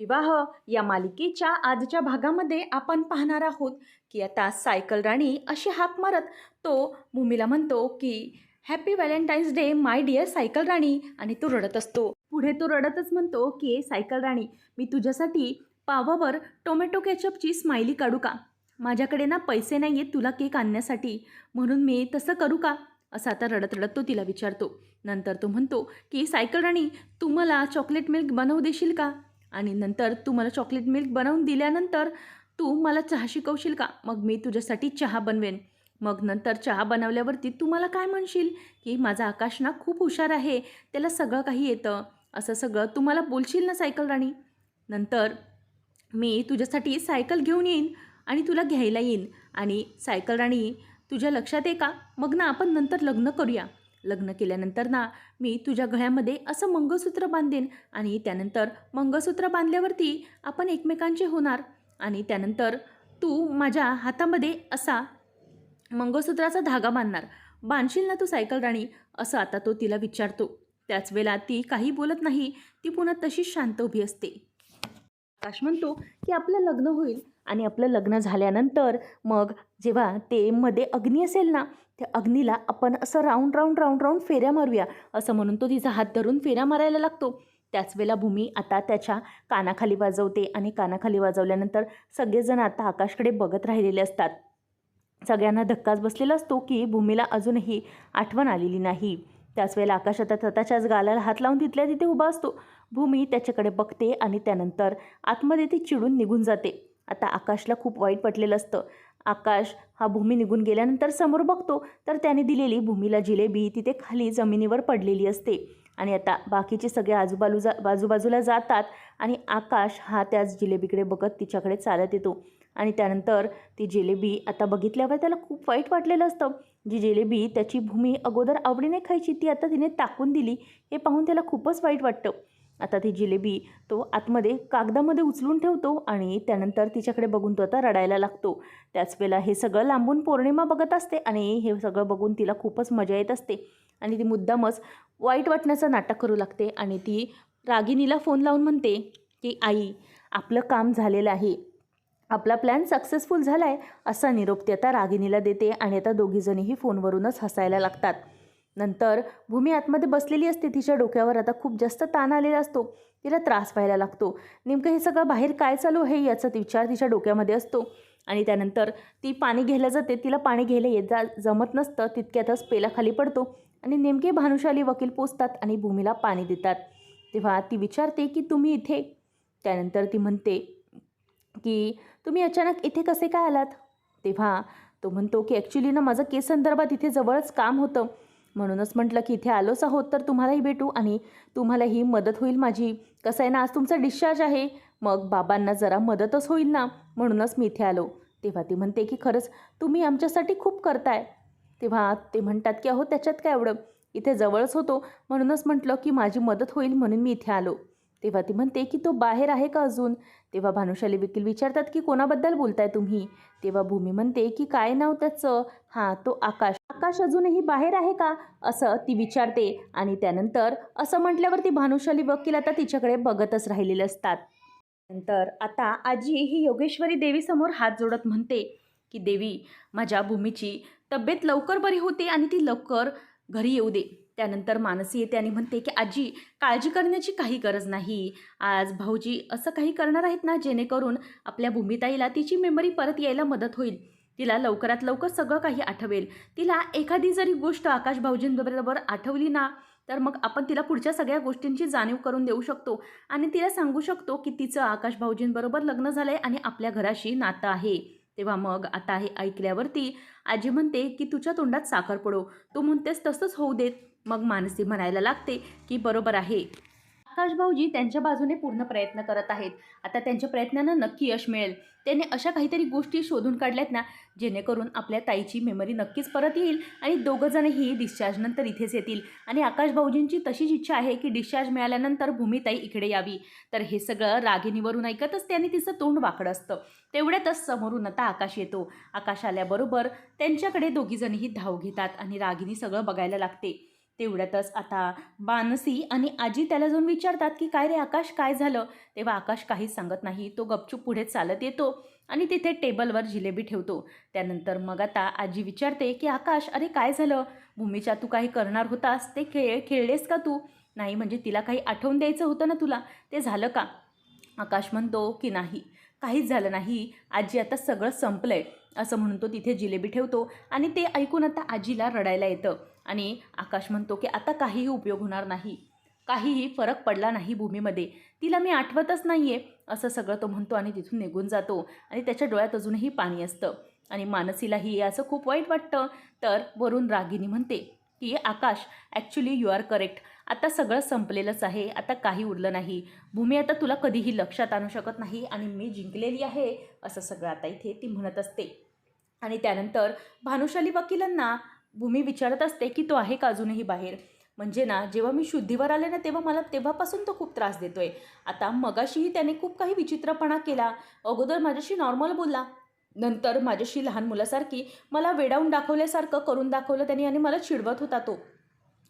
विवाह या मालिकेच्या आजच्या भागामध्ये आपण पाहणार आहोत की आता सायकल राणी अशी हाक मारत तो भूमीला म्हणतो की happy Valentine's day my dear cycle राणी. आणि तो रडत असतो. पुढे तो रडतच म्हणतो की सायकल राणी मी तुझ्यासाठी पावावर टोमॅटो केचपची स्माइली काढू का? माझ्याकडे ना पैसे नाही आहेत तुला केक आणण्यासाठी. म्हणून मी तसं करू का? असं आता रडत रडत तो तिला विचारतो. नंतर तो म्हणतो की सायकल राणी तू मला चॉकलेट मिल्क बनवू देशील का? आणि नंतर तू मला चॉकलेट मिल्क बनवून दिल्यानंतर तू मला चहा शिकवशील का? मग मी तुझ्यासाठी चहा बनवेन. मग नंतर चहा बनवल्यावरती तू मला काय म्हणशील? की माझा आकाश ना खूप हुशार आहे. त्याला सगळं काही येतं. असं सगळं तू मला बोलशील ना सायकल राणी? नंतर मी तुझ्यासाठी सायकल घेऊन येईन आणि तुला घ्यायला येईन. आणि सायकल राणी तुझ्या लक्षात आहे का? मग ना आपण नंतर लग्न करूया. लग्न केल्यानंतर ना मी तुझ्या गळ्यामध्ये असं मंगळसूत्र बांधेन आणि त्यानंतर मंगळसूत्र बांधल्यावरती आपण एकमेकांचे होणार आणि त्यानंतर तू माझ्या हातामध्ये असा मंगळसूत्राचा धागा बांधणार. बांधशील ना तू सायकल राणी? असं आता तो तिला विचारतो. त्याच वेळेला ती काही बोलत नाही. ती पुन्हा तशीच शांत उभी असते. आकाश म्हणतो की आपलं लग्न होईल आणि आपलं लग्न झाल्यानंतर मग जेव्हा ते मध्ये अग्नी असेल ना त्या अग्नीला आपण असं राऊंड राऊंड राऊंड राऊंड फेऱ्या मारूया. असं म्हणून तो तिचा हात धरून फेऱ्या मारायला लागतो. त्याच वेळेला भूमी आता त्याच्या कानाखाली वाजवते आणि कानाखाली वाजवल्यानंतर सगळेजण आता आकाशकडे बघत राहिलेले असतात. सगळ्यांना धक्काच बसलेला असतो की भूमीला अजूनही आठवण आलेली नाही. त्याच वेळेला आकाश आता स्वतःच्याच गालाला हात लावून तिथल्या तिथे उभा असतो. भूमी त्याच्याकडे बघते आणि त्यानंतर आतमध्ये ती चिडून निघून जाते. आता आकाशला खूप वाईट पटलेलं असतं. आकाश हा भूमी निघून गेल्यानंतर समोर बघतो तर त्याने दिलेली भूमीला जिलेबी तिथे खाली जमिनीवर पडलेली असते. आणि आता बाकीचे सगळे आजूबाजूला बाजूबाजूला जातात आणि आकाश हा त्याच जिलेबीकडे बघत तिच्याकडे चालत येतो. आणि त्यानंतर ती जिलेबी आता बघितल्यावर त्याला खूप वाईट वाटलेलं असतं. जी जिलेबी त्याची भूमी अगोदर आवडीने खायची ती आता तिने टाकून दिली हे पाहून त्याला खूपच वाईट वाटतं. आता ती जिलेबी तो आतमध्ये कागदामध्ये उचलून ठेवतो आणि त्यानंतर तिच्याकडे बघून तो आता रडायला लागतो. त्याच वेळेला हे सगळं लांबून पौर्णिमा बघत असते आणि हे सगळं बघून तिला खूपच मजा येत असते. आणि ती मुद्दामच वाईट वाटण्याचं नाटक करू लागते आणि ती रागिनीला फोन लावून म्हणते की आई आपलं काम झालेलं आहे. आपला प्लॅन सक्सेसफुल झाला आहे असा निरोप ती आता रागिनीला देते आणि आता दोघीजणीही फोनवरूनच हसायला लागतात. नंतर भूमी आतमध्ये बसलेली असते. तिच्या डोक्यावर आता खूप जास्त ताण आलेला असतो. तिला त्रास व्हायला लागतो. नेमकं हे सगळं बाहेर काय चालू आहे याचा विचार तिच्या डोक्यामध्ये असतो. आणि त्यानंतर ती पाणी घ्यायला जाते. तिला पाणी घ्यायला येत जा जमत नसतं. तितक्यातच पेलाखाली पडतो. आणि नेमके भानुशाली वकील पोचतात आणि भूमीला पाणी देतात. तेव्हा ती विचारते की तुम्ही इथे? त्यानंतर ती म्हणते की तुम्ही अचानक इथे कसे काय आलात? तेव्हा तो म्हणतो की ॲक्च्युली ना माझं केस संदर्भात इथे जवळच काम होतं. म्हणूनच म्हटलं की इथे आलोच आहोत तर तुम्हालाही भेटू आणि तुम्हालाही मदत होईल माझी. कसं आहे ना आज तुमचा डिस्चार्ज आहे. मग बाबांना जरा मदतच होईल ना म्हणूनच मी इथे आलो. तेव्हा ती म्हणते की खरंच तुम्ही आमच्यासाठी खूप करताय. तेव्हा ते म्हणतात की अहो त्याच्यात काय एवढं? इथे जवळच होतो. म्हणूनच म्हटलं की माझी मदत होईल म्हणून मी इथे आलो. तेव्हा ती म्हणते की तो बाहेर आहे का अजून? तेव्हा भानुशाली वकील विचारतात की कोणाबद्दल बोलताय तुम्ही? तेव्हा भूमी म्हणते की काय नाव त्याचं? हां तो आकाश. आकाश अजूनही बाहेर आहे का? असं ती विचारते आणि त्यानंतर असं म्हटल्यावर ती भानुशाली वकील आता तिच्याकडे बघतच राहिलेले असतात. नंतर आता आजी ही योगेश्वरी देवीसमोर हात जोडत म्हणते की देवी माझ्या भूमीची तब्येत लवकर बरी होते आणि ती लवकर घरी येऊ दे. त्यानंतर मानसी येते आणि म्हणते की आजी काळजी करण्याची काही गरज नाही. आज भाऊजी असं काही करणार आहेत ना जेणेकरून आपल्या भूमिताईला तिची मेमरी परत यायला मदत होईल. तिला लवकरात लवकर सगळं काही आठवेल. तिला एखादी जरी गोष्ट आकाश भाऊजींबरोबर आठवली ना तर मग आपण तिला पुढच्या सगळ्या गोष्टींची जाणीव करून देऊ शकतो. आणि तिला सांगू शकतो की तिचं आकाश भाऊजींबरोबर लग्न झालं आहे आणि आपल्या घराशी नातं आहे. तेव्हा मग आता हे ऐकल्यावरती आजी म्हणते की तुझ्या तोंडात साखर पडो. तू म्हणतेस तसंच होऊ देत. मग मानसी म्हणायला लागते की बरोबर आहे. आकाश भाऊजी त्यांच्या बाजूने पूर्ण प्रयत्न करत आहेत. आता त्यांच्या प्रयत्नांना नक्की यश मिळेल. त्याने अशा काहीतरी गोष्टी शोधून काढल्यात ना जेणेकरून आपल्या ताईची मेमरी नक्कीच परत येईल आणि दोघंजणही डिस्चार्जनंतर इथेच येतील. आणि आकाश भाऊजींची तशीच इच्छा आहे की डिस्चार्ज मिळाल्यानंतर भूमिताई इकडे यावी. तर हे सगळं रागिनीवरून ऐकतच त्याने तिचं तोंड वाकडं असतं. तेवढ्यातच समोरून आता आकाश येतो. आकाश आल्याबरोबर त्यांच्याकडे दोघीजणही धाव घेतात आणि रागिनी सगळं बघायला लागते. तेवढ्यातच आता मानसी आणि आजी त्याला जाऊन विचारतात की काय रे आकाश काय झालं? तेव्हा आकाश काहीच सांगत नाही. तो गपचूप पुढे चालत येतो आणि तिथे टेबलवर जिलेबी ठेवतो. त्यानंतर मग आता आजी विचारते की आकाश अरे काय झालं? भूमीच्या तू काही करणार होतास? ते खेळ खेळलेस का तू? नाही म्हणजे तिला काही आठवून द्यायचं होतं ना तुला? ते झालं का? आकाश म्हणतो की नाही काहीच झालं नाही. आजी आता सगळं संपलं आहे असं म्हणून तो तिथे जिलेबी ठेवतो आणि ते ऐकून आता आजीला रडायला येतं. आणि आकाश म्हणतो की आता काहीही उपयोग होणार नाही. काहीही फरक पडला नाही भूमीमध्ये. तिला मी आठवतच नाही आहे असं सगळं तो म्हणतो आणि तिथून निघून जातो आणि त्याच्या डोळ्यात अजूनही पाणी असतं. आणि मानसीलाही असं खूप वाईट वाटतं. तर वरून रागिनी म्हणते की Akash actually you are correct आता सगळं संपलेलंच आहे. आता काही उरलं नाही. भूमी आता तुला कधीही लक्षात आणू शकत नाही आणि मी जिंकलेली आहे असं सगळं आता इथे ती म्हणत असते. आणि त्यानंतर भानुशाली वकिलांना भूमी विचारत असते की तो आहे का अजूनही बाहेर? म्हणजे ना जेव्हा मी शुद्धीवर आले ना तेव्हा मला तेव्हापासून तो खूप त्रास देतो आहे आता मगाशीही त्याने खूप काही विचित्रपणा केला. अगोदर माझ्याशी नॉर्मल बोलला. नंतर माझ्याशी लहान मुलासारखी मला वेडावून दाखवल्यासारखं करून दाखवलं त्यांनी आणि मला चिडवत होता तो.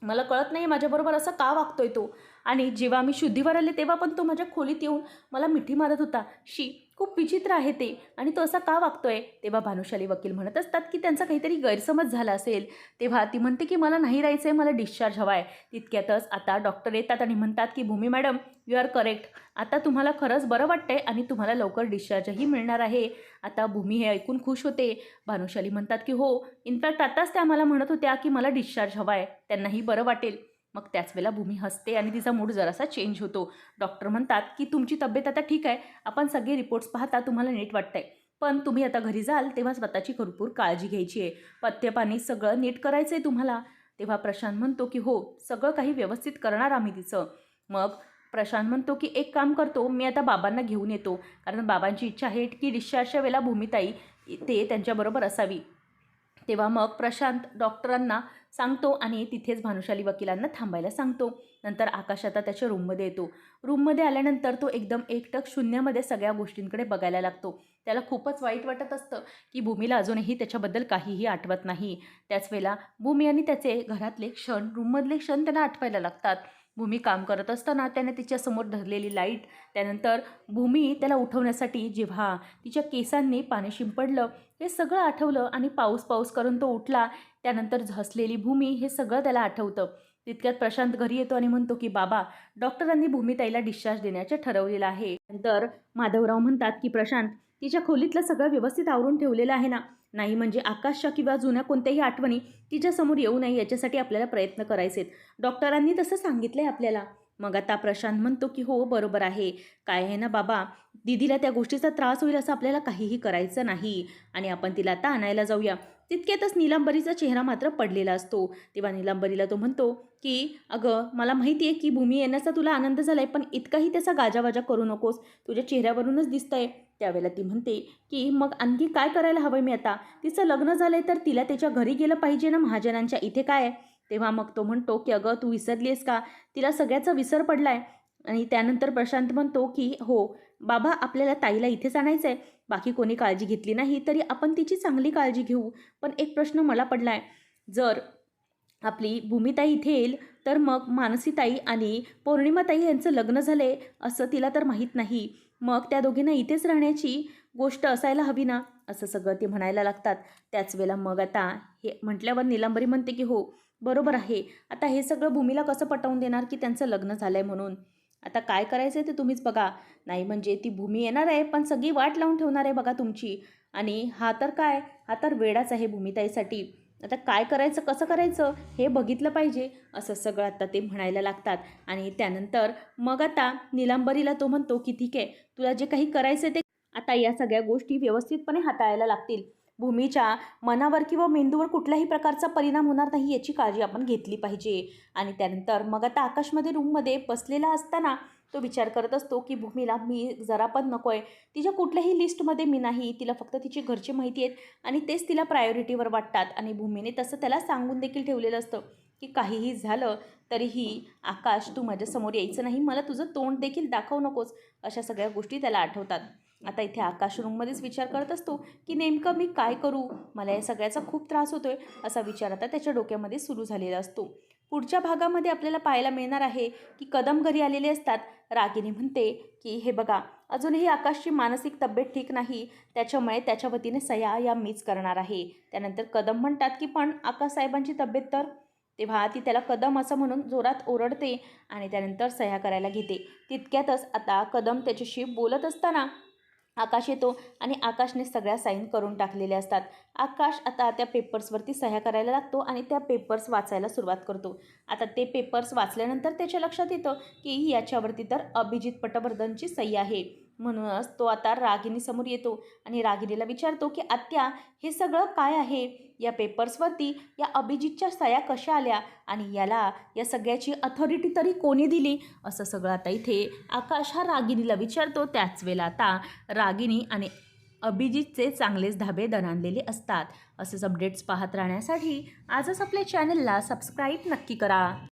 मला कळत नाही माझ्याबरोबर असं का वागतोय तो. आणि जेव्हा मी शुद्धीवर आले तेव्हा पण तो माझ्या खोलीत येऊन मला मिठी मारत होता. शी खूप विचित्र आहे ते. आणि तो असा का वागतोय? तेव्हा भानुशाली वकील म्हणत असतात की त्यांचा काहीतरी गैरसमज झाला असेल. तेव्हा ती म्हणते की मला नाही राहायचं आहे मला डिस्चार्ज हवा आहे तितक्यातच आता डॉक्टर येतात आणि म्हणतात की Bhoomi madam you are correct आता तुम्हाला खरंच बरं वाटतंय आणि तुम्हाला लवकर डिस्चार्जही मिळणार आहे. आता भूमी हे ऐकून खुश होते. भानुशाली म्हणतात की हो. इनफॅक्ट आताच त्या मला म्हणत होत्या की मला डिस्चार्ज हवा आहे त्यांनाही बरं वाटेल. मग त्याच वेळेला भूमी हसते आणि तिचा मूड जरासा चेंज होतो. डॉक्टर म्हणतात की तुमची तब्येत आता ठीक आहे. आपण सगळे रिपोर्ट्स पाहता तुम्हाला नीट वाटतंय. पण तुम्ही आता घरी जाल तेव्हा स्वतःची भरपूर काळजी घ्यायची आहे. पथ्यपाणी सगळं नीट करायचं आहे तुम्हाला. तेव्हा प्रशांत म्हणतो की हो सगळं काही व्यवस्थित करणार आम्ही तिचं. मग प्रशांत म्हणतो की एक काम करतो मी आता बाबांना घेऊन येतो. कारण बाबांची इच्छा आहे की डिस्चार्जच्या वेळेला भूमिताई ते त्यांच्याबरोबर असावी. तेव्हा मग प्रशांत डॉक्टरांना सांगतो आणि तिथेच भानुशाली वकिलांना थांबायला सांगतो. नंतर आकाश आता त्याच्या रूममध्ये येतो. रूममध्ये आल्यानंतर तो एकदम एकटक शून्यामध्ये सगळ्या गोष्टींकडे बघायला लागतो. त्याला खूपच वाईट वाटत असतं की भूमीला अजूनही त्याच्याबद्दल काहीही आठवत नाही. त्याच वेळेला भूमी आणि त्याचे घरातले क्षण रूममधले क्षण त्यांना आठवायला लागतात. भूमी काम करत असताना त्याने तिच्यासमोर धरलेली लाइट त्यानंतर भूमी त्याला उठवण्यासाठी जेव्हा तिच्या केसांनी पाणी शिंपडलं हे सगळं आठवलं आणि पाऊस पाऊस करून तो उठला त्यानंतर झसलेली भूमी हे सगळं त्याला आठवतं. तितक्यात प्रशांत घरी येतो आणि म्हणतो की बाबा डॉक्टरांनी भूमिताईला डिस्चार्ज देण्याचे ठरवलेलं आहे. नंतर माधवराव म्हणतात की प्रशांत तिच्या खोलीतलं सगळं व्यवस्थित आवरून ठेवलेलं आहे ना नाही म्हणजे आकाशच्या किंवा जुन्या कोणत्याही आठवणी तिच्यासमोर येऊ नये याच्यासाठी आपल्याला प्रयत्न करायचे डॉक्टरांनी तसं सांगितलं आहे आपल्याला. मग आता प्रशांत म्हणतो की हो बरोबर आहे. काय आहे ना बाबा दिदीला त्या गोष्टीचा त्रास होईल असं आपल्याला काहीही करायचं नाही. आणि आपण तिला आता आणायला जाऊया. तितक्यातच निलांबरीचा चेहरा मात्र पडलेला असतो. तेव्हा निलांबरीला तो म्हणतो की अगं मला माहिती आहे की भूमी येण्याचा तुला आनंद झाला आहे पण इतकाही त्याचा गाजावाजा करू नकोस. तुझ्या चेहऱ्यावरूनच दिसतंय. त्यावेळेला ती म्हणते की मग आणखी काय करायला हवं मी आता? तिचं लग्न झालंय तर तिला त्याच्या घरी गेलं पाहिजे ना महाजनांच्या इथे काय आहे? तेव्हा मग तो म्हणतो की अगं तू विसरलीस का? तिला सगळ्याचा विसर पडलाय. आणि त्यानंतर प्रशांत म्हणतो की हो बाबा आपल्याला ताईला इथेच आणायचं आहे बाकी कोणी काळजी घेतली नाही तरी आपण तिची चांगली काळजी घेऊ. पण एक प्रश्न मला पडला आहे जर आपली भूमिताई इथे येईल तर मग मानसीताई आणि पौर्णिमाताई यांचं लग्न झाले असं तिला तर माहीत नाही. मग त्या दोघींना इथेच राहण्याची गोष्ट असायला हवी ना असं सगळं ते म्हणायला लागतात. त्याच वेळेला मग आता हे म्हटल्यावर निलांबरी म्हणते की हो बरोबर आहे. आता हे सगळं भूमीला कसं पटवून देणार की त्यांचं लग्न झालं आहे म्हणून? आता काय करायचं आहे ते तुम्हीच बघा. नाही म्हणजे ती भूमी येणार आहे पण सगळी वाट लावून ठेवणार आहे बघा तुमची. आणि हा तर काय? हा तर वेडाच आहे भूमिताईसाठी. आता काय करायचं कसं करायचं? हे बघितलं पाहिजे असं सगळं आता ते म्हणायला लागतात. आणि त्यानंतर मग आता निलांबरीला तो म्हणतो की ठीक आहे तुला जे काही करायचं ते आता या सगळ्या गोष्टी व्यवस्थितपणे हाताळायला लागतील. भूमीच्या मनावर किंवा मेंदूवर कुठल्याही प्रकारचा परिणाम होणार नाही याची काळजी आपण घेतली पाहिजे. आणि त्यानंतर मग आता आकाशमध्ये रूममध्ये बसलेला असताना तो विचार करत असतो की भूमीला मी जरा पण नको आहे तिच्या कुठल्याही लिस्टमध्ये मी नाही. तिला फक्त तिची घरची माहिती आहेत आणि तेच तिला प्रायोरिटीवर वाटतात. आणि भूमीने तसं त्याला सांगून देखील ठेवलेलं असतं की काहीही झालं तरीही आकाश तू माझ्यासमोर यायचं नाही. मला तुझं तोंड देखील दाखवू नकोस. अशा सगळ्या गोष्टी त्याला आठवतात. आता इथे आकाश रूममध्येच विचार करत असतो की नेमकं मी काय करू? मला या सगळ्याचा खूप त्रास होतो आहे असा विचार आता त्याच्या डोक्यामध्ये सुरू झालेला असतो. पुढच्या भागामध्ये आपल्याला पाहायला मिळणार आहे की कदम घरी आलेले असतात. रागिनी म्हणते की हे बघा अजूनही आकाशची मानसिक तब्येत ठीक नाही. त्याच्यामुळे त्याच्या वतीने सह्या या मीच करणार आहे. त्यानंतर कदम म्हणतात की पण आकाश साहेबांची तब्येत तर? तेव्हा ती त्याला कदम असं म्हणून जोरात ओरडते आणि त्यानंतर सह्या करायला घेते. तितक्यातच आता कदम त्याच्याशी बोलत असताना आकाश येतो आणि आकाशने सगळ्या साईन करून टाकलेल्या असतात. आकाश आता त्या पेपर्सवरती सह्या करायला लागतो आणि त्या पेपर्स वाचायला सुरुवात करतो. आता ते पेपर्स वाचल्यानंतर त्याच्या लक्षात येतं की याच्यावरती तर अभिजित पटवर्धनची सही आहे. म्हणूनच तो आता रागिनीसमोर येतो आणि रागिनीला विचारतो की आत्या हे सगळं काय आहे? या पेपर्सवरती या अभिजितच्या साया कशा आल्या आणि याला या सगळ्याची अथॉरिटी तरी कोणी दिली? असं सगळं आता इथे आकाश हा रागिनीला विचारतो. त्याच वेळेला आता रागिनी आणि अभिजितचे चांगलेच धाबे दणाणलेले असतात. असेच अपडेट्स पाहत राहण्यासाठी आजच आपल्या चॅनलला सबस्क्राईब नक्की करा.